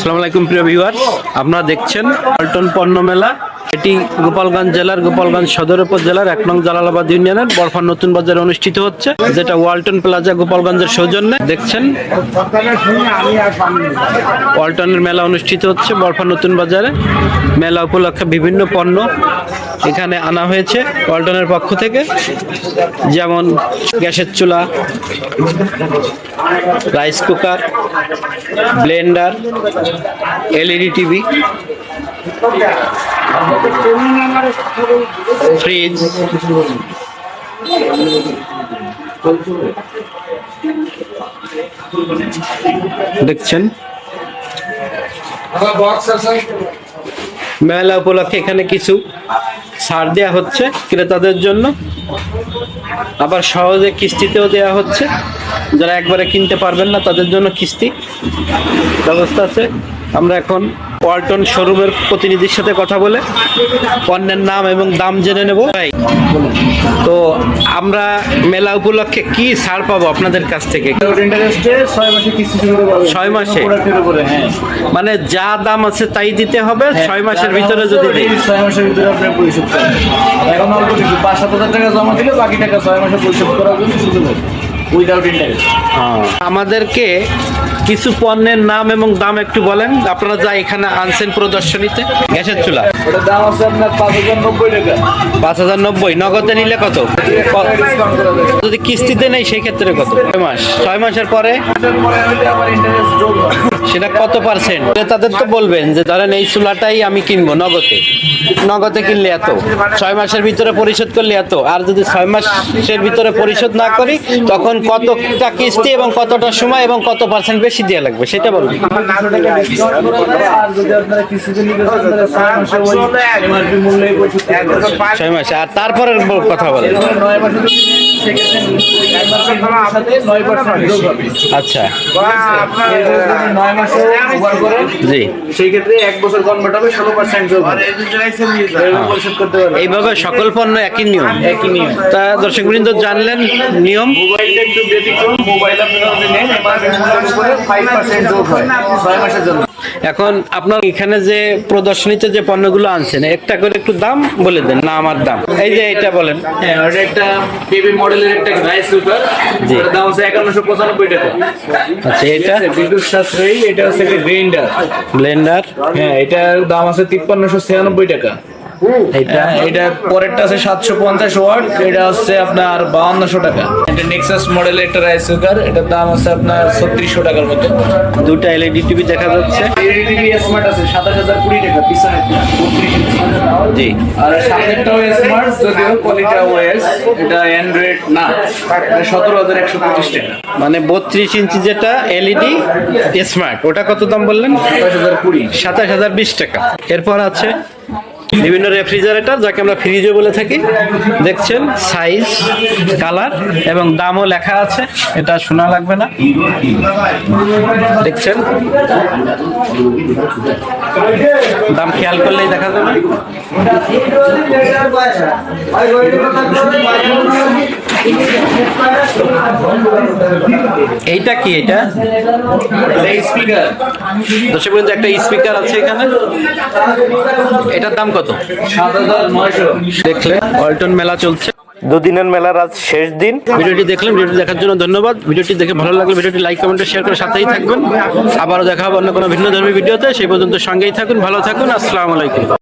আসসালামু আলাইকুম প্রিয় ভিউয়ার্স আপনারা দেখছেন পল্টন পণ্য মেলা এটি গোপালগঞ্জ জেলার গোপালগঞ্জ সদর উপজেলার এক নং জালালাবাদ ইউনিয়নের বরফার নতুন বাজারে অনুষ্ঠিত হচ্ছে, যেটা ওয়ালটন প্লাজা গোপালগঞ্জের সৌজন্যে। দেখছেন? ওয়ালটনের মেলা অনুষ্ঠিত হচ্ছে বরফার নতুন বাজারে। মেলা উপলক্ষে বিভিন্ন পণ্য এখানে আনা হয়েছে ওয়ালটনের পক্ষ থেকে। যেমন গ্যাসের চুলা, rice cooker, blender, LED TV fridge দেখছেন? মেলা উপলক্ষে এখানে কিছু ছাড় দেওয়া হচ্ছে ক্রেতাদের জন্য। আবার সহজে কিস্তিতেও দেওয়া হচ্ছে। যারা একবারে কিনতে পারবেন না, তাদের জন্য কিস্তি ব্যবস্থা আছে। আমরা এখন ওয়ালটন শোরুমের প্রতিনিধির সাথে কথা বলে পণ্যের নাম এবং দাম জেনে নেব। ভাই, তো আমরা মেলা উপলক্ষে কি ছাড় পাবো আপনাদের কাছ থেকে? ছয় মাসে। হ্যাঁ মানে যা দাম আছে তাই দিতে হবে ছয় মাসের ভিতরে যদি দিই। ছয় মাসের ভিতরে আপনি পরিশোধ করেন। এখন অল্প কিছু পাঁচ সাত হাজার টাকা জমা দিলে বাকি টাকা ছয় মাসে পরিশোধ করার জন্য সুযোগ আছে। উইদাউট ইন্টারেস্ট আমাদেরকে কিছু পণ্যের নাম এবং দাম একটু বলেন। আপনারা যা এখানে আনছেন প্রদর্শনীতে, গ্যাসের চুলা। ওটার দাম আছে আপনার পাঁচ হাজার নব্বই টাকা। পাঁচ হাজার নব্বই। নগদে নিলে কত? যদি কিস্তিতে নেই সেই ক্ষেত্রে কত? ছয় মাস। ছয় মাসের পরে? সেটা কত পার্সেন্ট? তাদের তো বলবেন যে ধরেন এই চুলাটাই আমি কিনবো নগদে। নগদে কিনলে এত? ছয় মাসের ভিতরে পরিশোধ করলে এত? আর যদি ছয় মাসের ভিতরে পরিশোধ না করি তখন কতটা কিস্তি এবং কতটা সময় এবং কত পার্সেন্ট বেশি দেওয়া লাগবে? সেটা বলুন। ছয় আর তারপরের কথা হবে আচ্ছা। পারবে এইভাবে সকল পণ্য একই নিয়ম। তা দর্শক বৃন্দ জানলেন নিয়ম। মোবাইল আপনারা নেন পার্সেন্ট হয়, ছয় মাসের জন্য। এখন আপনার এখানে যে প্রদর্শনীতে যে পণ্যগুলো আনছেন একটা করে একটু দাম বলে দেন। না আমার দাম। এই যে এটা বলেন। হ্যাঁ ওটা একটা বেবি মডেলের একটা রাইস কুকার জি। দাম হচ্ছে একান্নশো পঁচানব্বই টাকা। আচ্ছা এটা? বিদ্যুৎ সাশ্রয়ী এটা হচ্ছে একটা গ্রাইন্ডার ব্লেন্ডার হ্যাঁ এটার দাম আছে তিপ্পান্নশো ছিয়ানব্বই টাকা। এটা হ্যাঁ, এটা পরেরটা আছে সাতশো পঞ্চাশ ওয়াট এটা হচ্ছে আপনার বাউন্নশো টাকা। এটা নেক্সাস মডেলের একটা রাইস কুকার এটার দাম আছে আপনার ছত্রিশশো টাকার মতো। দুটা এলইডি টিভি দেখা যাচ্ছে। টিভি স্মার্ট আছে সাতাশ হাজার কুড়ি টাকা পিছনে জি। আর সামনেরটাও স্মার্ট যদিও কোয়ালিটি ওএস এটা অ্যান্ড্রয়েড না সতেরো হাজার একশো পঁচিশ টাকা। মানে বত্রিশ ইঞ্চি যেটা এলইডি স্মার্ট ওটা কত দাম বললেন? সাতাশ হাজার কুড়ি। সাতাশ হাজার বিশ টাকা। এরপর আছে বিভিন্ন রেফ্রিজারেটর যাকে আমরা ফ্রিজও বলে থাকি। দেখছেন সাইজ কালার এবং দামও লেখা আছে। এটা শোনা লাগবে না। দেখছেন? দাম খেয়াল করলেই দেখা যাবে। এইটা কি এটা? স্পিকার দর্শক একটা স্পিকার আছে এখানে। এটার দাম কত? সাত হাজার নয়শো। দেখলে ওয়ালটন মেলা চলছে। দুদিনের মেলার আজ শেষ দিন। ভিডিওটি দেখলেন ভিডিওটি দেখার জন্য ধন্যবাদ। ভিডিওটি দেখে ভালো লাগলে ভিডিওটি লাইক কমেন্ট শেয়ার করে সাথেই থাকবেন। আবারও দেখা হবে অন্য কোনো ভিন্ন ধর্মী ভিডিওতে। সেই পর্যন্ত সঙ্গেই থাকুন ভালো থাকুন। আসসালামু আলাইকুম।